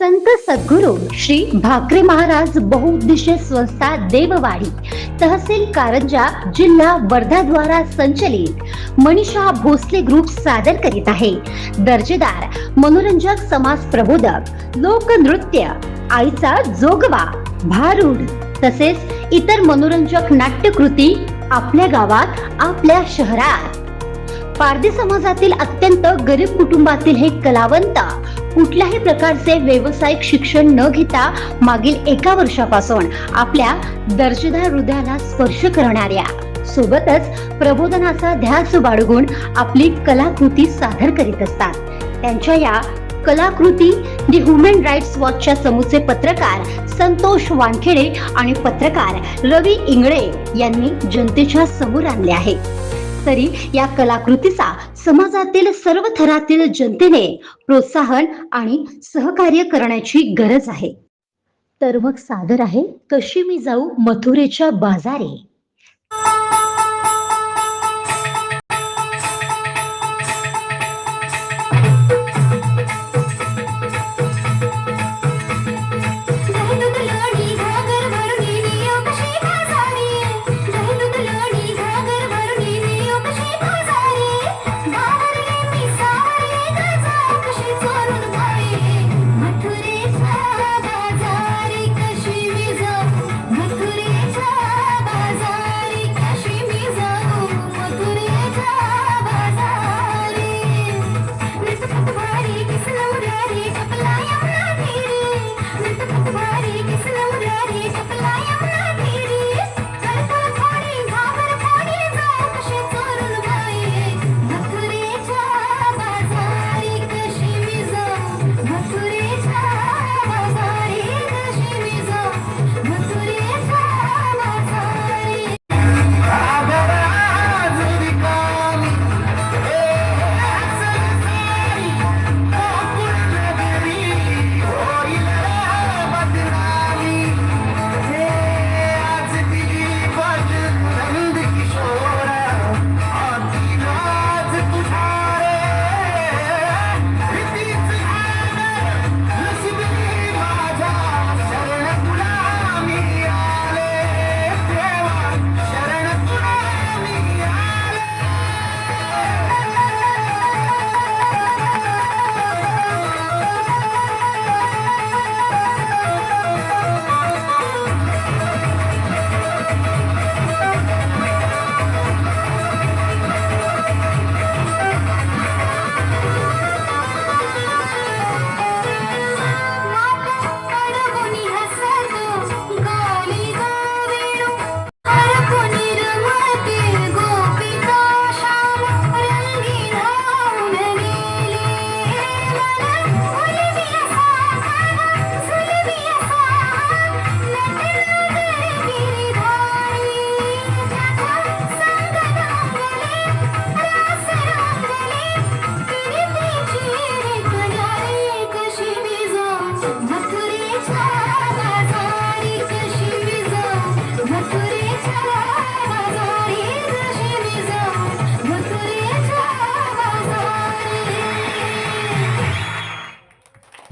संत सद्गुरू श्री भाकरे महाराज बहुउद्देशीय संस्था देववाडी तहसील कारंजा जिल्हा वर्धा द्वारा संचलित मनीषा भोसले ग्रुप सादर करीत आहे. दर्जेदार मनोरंजक समाज प्रबोधक लोकनृत्य आईचा जोगवा भारूड तसेच इतर मनोरंजक नाट्यकृती आपल्या गावात आपल्या शहरात. पारधी समाजातील अत्यंत गरीब कुटुंबातील हे कलावंत कुठल्याही प्रकारचे व्यावसायिक शिक्षण न घेता मागील एका वर्षापासून आपल्या दर्जेदार हृदयाला स्पर्श करणाऱ्या सोबतच प्रबोधनाचा ध्यास बाळगून आपली कलाकृती सादर करीत असतात. त्यांच्या या कलाकृती दि ह्युमन राईट्स वॉचच्या समूचे पत्रकार संतोष वानखेडे आणि पत्रकार रवी इंगळे यांनी जनतेच्या समोर आणले आहे. तरी या कलाकृतीचा समाजातील सर्व थरातील जनतेने प्रोत्साहन आणि सहकार्य करण्याची गरज आहे. तर मग सादर आहे कशी मी जाऊ मथुरेच्या बाजारे?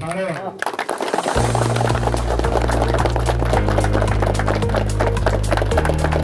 あれ。